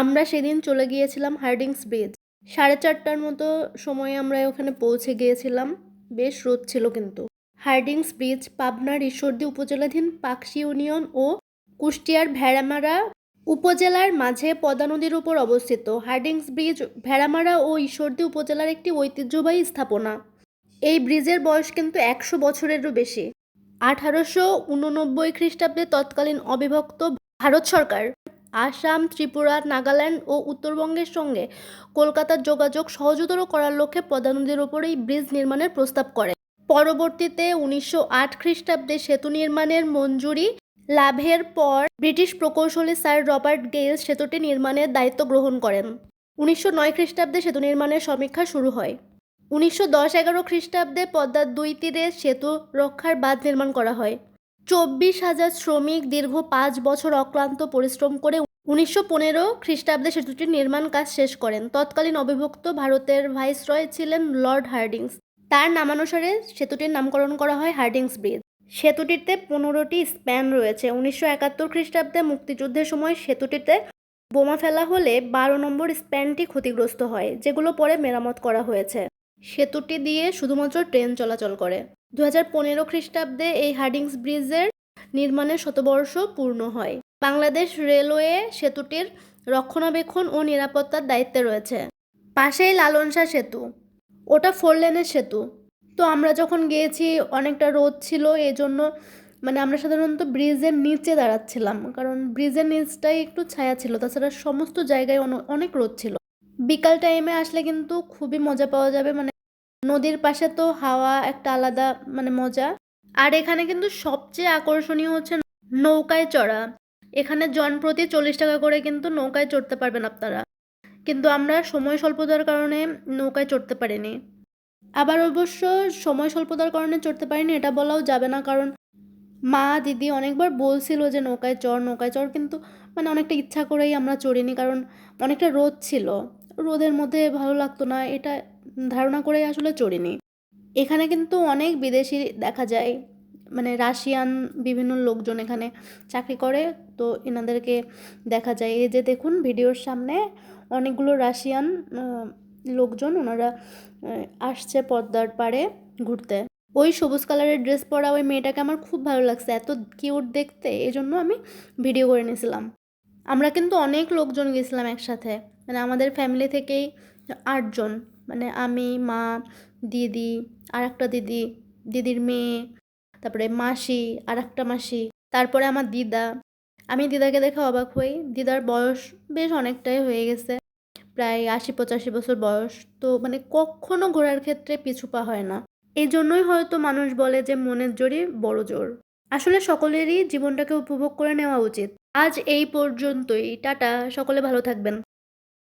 আমরা সেদিন চলে গিয়েছিলাম হার্ডিংস ব্রিজ। সাড়ে চারটার মতো সময়ে আমরা ওখানে পৌঁছে গিয়েছিলাম। বেশ রোদ ছিল কিন্তু। হার্ডিংস ব্রিজ পাবনার ঈশ্বরদী উপজেলাধীন পাকশি ইউনিয়ন ও কুষ্টিয়ার ভেড়ামারা উপজেলার মাঝে পদা নদীর উপর অবস্থিত। হার্ডিংস ব্রিজ, ভেড়ামারা ও ঈশ্বরদী উপজেলার একটি ঐতিহ্যবাহী স্থাপনা। এই ব্রিজের বয়স কিন্তু একশো বছরেরও বেশি। আঠারোশো উননব্বই খ্রিস্টাব্দে তৎকালীন অবিভক্ত ভারত সরকার আসাম, ত্রিপুরা, নাগাল্যান্ড ও উত্তরবঙ্গের সঙ্গে কলকাতার যোগাযোগ সহজতর করার লক্ষ্যে পদ্মা নদীর ওপর এই ব্রিজ নির্মাণের প্রস্তাব করে। পরবর্তীতে উনিশশো আট খ্রিস্টাব্দে সেতু নির্মাণের মঞ্জুরি লাভের পর ব্রিটিশ প্রকৌশলী স্যার রবার্ট গেইল সেতুটি নির্মাণের দায়িত্ব গ্রহণ করেন। উনিশশো নয় খ্রিস্টাব্দে সেতু নির্মাণের সমীক্ষা শুরু হয়। উনিশশো দশ এগারো খ্রিস্টাব্দে পদ্মার দুই তীরে সেতু রক্ষার বাঁধ নির্মাণ করা হয়। চব্বিশ হাজার শ্রমিক দীর্ঘ পাঁচ বছর অক্লান্ত পরিশ্রম করে উনিশশো পনেরো খ্রিস্টাব্দে সেতুটির নির্মাণ কাজ শেষ করেন। তৎকালীন অবিভক্ত ভারতের ভাইসরয় ছিলেন লর্ড হার্ডিংস। তার নামানুসারে সেতুটির নামকরণ করা হয় হার্ডিংস ব্রিজ। সেতুটিতে পনেরোটি স্প্যান রয়েছে। উনিশশো একাত্তর খ্রিস্টাব্দে মুক্তিযুদ্ধের সময় সেতুটিতে বোমা ফেলা হলে বারো নম্বর স্প্যানটি ক্ষতিগ্রস্ত হয়, যেগুলো পরে মেরামত করা হয়েছে। সেতুটি দিয়ে শুধুমাত্র ট্রেন চলাচল করে। দু হাজার পনেরো খ্রিস্টাব্দে এই হার্ডিংস ব্রিজের নির্মাণের শতবর্ষ পূর্ণ হয়। বাংলাদেশ রেলওয়ে সেতুটির রক্ষণাবেক্ষণ ও নিরাপত্তার দায়িত্বে রয়েছে। পাশেই লালনসা সেতু। ওটা ফোর লেনের সেতু। তো আমরা যখন গিয়েছি, অনেকটা রোদ ছিল এই জন্য মানে আমরা সাধারণত ব্রিজের নিচে দাঁড়াচ্ছিলাম, কারণ ব্রিজের নিচটাই একটু ছায়া ছিল, তাছাড়া সমস্ত জায়গায় অনেক রোদ ছিল। বিকাল টাইমে আসলে কিন্তু খুবই মজা পাওয়া যাবে মানে নদীর পাশে তো হাওয়া একটা আলাদা মানে মজা। আর এখানে কিন্তু সবচেয়ে আকর্ষণীয় হচ্ছে নৌকায় চড়া। এখানে জন প্রতি চল্লিশ টাকা করে কিন্তু নৌকায় চড়তে পারবেন আপনারা। কিন্তু আমরা সময় স্বল্পতার কারণে নৌকায় চড়তে পারিনি। আবার অবশ্য সময় স্বল্পতার কারণে চড়তে পারিনি, এটা বলাও যাবে না। কারণ মা, দিদি অনেকবার বলছিল যে নৌকায় চড় নৌকায় চড়, কিন্তু মানে অনেকটা ইচ্ছা করেই আমরা চড়িনি। কারণ অনেকটা রোদ ছিল। রোদের মধ্যে ভালো লাগতো না, এটা ধারণা করেই আসলে চড়িনি। এখানে কিন্তু অনেক বিদেশি দেখা যায়। মানে রাশিয়ান বিভিন্ন লোকজন এখানে চাকরি করে, তো এনাদেরকে দেখা যায়। এই যে দেখুন, ভিডিওর সামনে অনেকগুলো রাশিয়ান লোকজন ওনারা আসছে পদ্মার পাড়ে ঘুরতে। ওই সবুজ কালারের ড্রেস পরা ওই মেয়েটাকে আমার খুব ভালো লাগছে, এত কিউট দেখতে এই জন্য আমি ভিডিও করে নিয়েছিলাম। আমরা কিন্তু অনেক লোকজন গেছিলাম একসাথে মানে আমাদের ফ্যামিলি থেকেই আটজন মানে আমি, মা, দিদি আর একটা দিদি, দিদির মেয়ে তারপরে মাসি আর একটা মাসি, তারপরে আমার দিদা। আমি দিদাকে দেখে অবাক হই। দিদার বয়স বেশ অনেকটাই হয়ে গেছে, প্রায় আশি পঁচাশি বছর বয়স। তো মানে কখনো ঘোরার ক্ষেত্রে পিছু পা হয় না। এই জন্যই হয়তো মানুষ বলে যে মনের জোরই বড় জোর। আসলে সকলেরই জীবনটাকে উপভোগ করে নেওয়া উচিত। আজ এই পর্যন্তই। টাটা। সকলে ভালো থাকবেন।